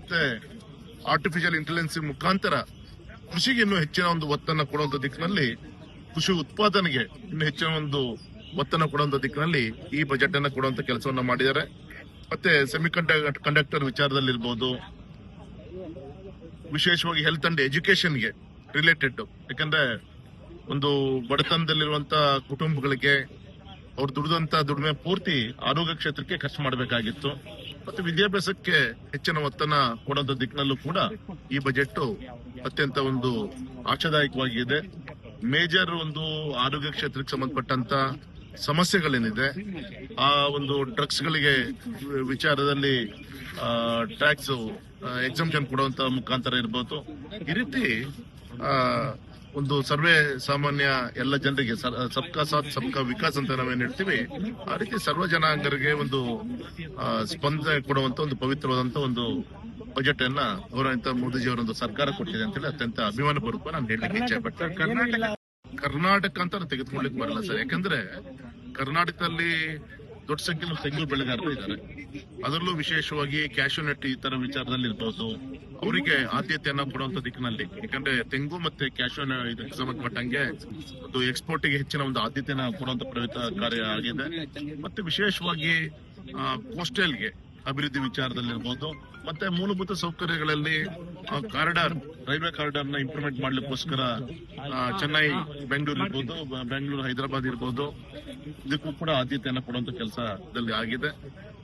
ಮತ್ತೆ artificial intelligence ಮುಖಾಂತರ ಕೃಷಿಗೆ ಇನ್ನೂ ಹೆಚ್ಚಿನ ಒಂದು ಒತ್ತನ್ನು ಕೊಡುವಂತ ದಿಕ್ಕಿನಲ್ಲಿ ಕೃಷಿ ಉತ್ಪಾದನೆಗೆ ಇನ್ನು ಹೆಚ್ಚಿನ ಒಂದು ಒತ್ತನ್ನು ಕೊಡುವಂತ ದಿಕ್ಕಿನಲ್ಲಿ ಈ ಬಜೆಟ್ ಅನ್ನು ಕೊಡುವಂತ ಕೆಲಸವನ್ನು ಮಾಡಿದ್ದಾರೆ. ಮತ್ತೆ ಸೆಮಿ ಕಂಡಕ್ಟರ್ ವಿಚಾರದಲ್ಲಿ ಇರ್ಬೋದು. ವಿಶೇಷವಾಗಿ ಹೆಲ್ತ್ ಅಂಡ್ ಎಜುಕೇಶನ್ಗೆ ರಿಲೇಟೆಡ್ ಯಾಕಂದ್ರೆ ಒಂದು ಬಡತನದಲ್ಲಿರುವಂತ ಕುಟುಂಬಗಳಿಗೆ ಅವ್ರು ದುಡಿದಂತ ದುಡಿಮೆ ಪೂರ್ತಿ ಆರೋಗ್ಯ ಕ್ಷೇತ್ರಕ್ಕೆ ಖರ್ಚು ಮಾಡಬೇಕಾಗಿತ್ತು. ಮತ್ತೆ ವಿದ್ಯಾಭ್ಯಾಸಕ್ಕೆ ಹೆಚ್ಚಿನ ಒತ್ತನ ಕೊಡೋದ ದಿಕ್ಕಿನಲ್ಲೂ ಕೂಡ ಈ ಬಜೆಟ್ ಅತ್ಯಂತ ಒಂದು ಆಶಾದಾಯಕವಾಗಿದೆ. ಮೇಜರ್ ಒಂದು ಆರೋಗ್ಯ ಕ್ಷೇತ್ರಕ್ಕೆ ಸಂಬಂಧಪಟ್ಟಂತ ಸಮಸ್ಯೆಗಳೇನಿದೆ, ಆ ಒಂದು ಡ್ರಗ್ಸ್ ಗಳಿಗೆ ವಿಚಾರದಲ್ಲಿ ಟ್ಯಾಕ್ಸ್ ಎಕ್ಸಾಮ್ಷನ್ ಕೊಡುವಂತ ಮುಖಾಂತರ ಇರ್ಬೋದು. ಈ ರೀತಿ ಒಂದು ಸರ್ವೇ ಸಾಮಾನ್ಯ ಎಲ್ಲ ಜನರಿಗೆ ಸಬ್ಕಾ ಸಾಥ್ ಸಬ್ಕಾ ವಿಕಾಸ್ ಅಂತ ನಾವೇನು ಹೇಳ್ತೀವಿ ಆ ರೀತಿ ಸರ್ವ ಜನಾಂಗರಿಗೆ ಒಂದು ಸ್ಪಂದನೆ ಕೊಡುವಂತ ಒಂದು ಪವಿತ್ರವಾದಂತ ಒಂದು ಬಜೆಟ್ ಅನ್ನ ಗೌರವಿತ ಮೋದಿಜಿಯವರೊಂದು ಸರ್ಕಾರ ಕೊಟ್ಟಿದೆ ಅಂತೇಳಿ ಅತ್ಯಂತ ಅಭಿಮಾನ ಪೂರ್ವಕ ನಾನು ಹೇಳಲಿಕ್ಕೆ ಇಚ್ಛೆ ಪಡ್ತೇನೆ ಕರ್ನಾಟಕ ಕರ್ನಾಟಕ ಅಂತ ನಾನು ತೆಗೆದುಕೊಳ್ಳಿಕ್ ಬರಲ್ಲ ಸರ್. ಯಾಕಂದ್ರೆ ಕರ್ನಾಟಕದಲ್ಲಿ ದೊಡ್ಡ ಸಂಖ್ಯೆಯಲ್ಲಿ ತೆಂಗು ಬೆಳೆಗಾರರು ಇದ್ದಾರೆ. ಅದರಲ್ಲೂ ವಿಶೇಷವಾಗಿ ಕ್ಯಾಶು ನೆಟ್ ಈ ತರ ವಿಚಾರದಲ್ಲಿ ಇರ್ಬೋದು. ಅವರಿಗೆ ಆದ್ಯತೆಯನ್ನ ಕೊಡುವಂತ ದಿಕ್ಕಿನಲ್ಲಿ. ಯಾಕಂದ್ರೆ ತೆಂಗು ಮತ್ತೆ ಕ್ಯಾಶು ಇದಕ್ಕೆ ಸಂಬಂಧಪಟ್ಟಂಗೆ ಒಂದು ಎಕ್ಸ್ಪೋರ್ಟಿಗೆ ಹೆಚ್ಚಿನ ಒಂದು ಆದ್ಯತೆಯನ್ನ ಕೊಡುವಂತ ಪ್ರಯತ್ನ ಕಾರ್ಯ ಆಗಿದೆ. ಮತ್ತೆ ವಿಶೇಷವಾಗಿ ಕೋಸ್ಟಲ್ಗೆ ಅಭಿವೃದ್ಧಿ ವಿಚಾರದಲ್ಲಿ ಇರ್ಬೋದು ಮತ್ತೆ ಮೂಲಭೂತ ಸೌಕರ್ಯಗಳಲ್ಲಿ ಕಾರಿಡಾರ್ ರೈಲ್ವೆ ಕಾರಿಡಾರ್ನ ಇಂಪ್ರೂವ್ಮೆಂಟ್ ಮಾಡ್ಲಿಕ್ಕೋಸ್ಕರ ಚೆನ್ನೈ, ಬೆಂಗಳೂರು ಇರ್ಬೋದು ಬೆಂಗಳೂರು, ಹೈದರಾಬಾದ್ ಇರ್ಬೋದು. ಇದಕ್ಕೂ ಕೂಡ ಆದ್ಯತೆಯನ್ನು ಕೊಡುವಂತ ಕೆಲಸದಲ್ಲಿ ಆಗಿದೆ.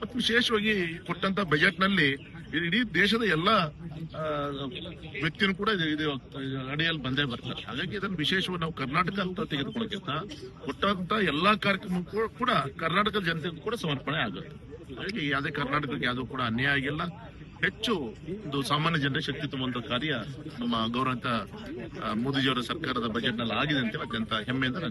ಮತ್ತು ವಿಶೇಷವಾಗಿ ಕೊಟ್ಟಂತ ಬಜೆಟ್ನಲ್ಲಿ ಇಡೀ ದೇಶದ ಎಲ್ಲ ವ್ಯಕ್ತಿನೂ ಕೂಡ ಇದು- ಅಡಿಯಲ್ಲಿ ಬಂದೇ ಬರ್ತಾರೆ ಹಾಗಾಗಿ ಇದನ್ನು ವಿಶೇಷವಾಗಿ ನಾವು ಕರ್ನಾಟಕ ಅಂತ ತೆಗೆದುಕೊಳ್ಳೋಕ್ಕಿಂತ ಕೊಟ್ಟಂತ ಎಲ್ಲಾ ಕಾರ್ಯಕ್ರಮ ಕೂಡ ಕರ್ನಾಟಕದ ಜನತೆಗೂ ಕೂಡ ಸಮರ್ಪಣೆ ಆಗುತ್ತೆ. ಹಾಗಾಗಿ ಯಾವುದೇ ಕರ್ನಾಟಕಕ್ಕೆ ಯಾವುದೂ ಕೂಡ ಅನ್ಯಾಯ ಆಗಿಲ್ಲ. ಹೆಚ್ಚು ಒಂದು ಸಾಮಾನ್ಯ ಜನರ ಶಕ್ತಿ ತುಂಬುವಂತ ಕಾರ್ಯ ನಮ್ಮ ಗೌರವಂತ ಮೋದಿಜಿಯವರ ಸರ್ಕಾರದ ಬಜೆಟ್ನಲ್ಲಿ ಆಗಿದೆ ಅಂತ ಅತ್ಯಂತ ಹೆಮ್ಮೆಯಿಂದ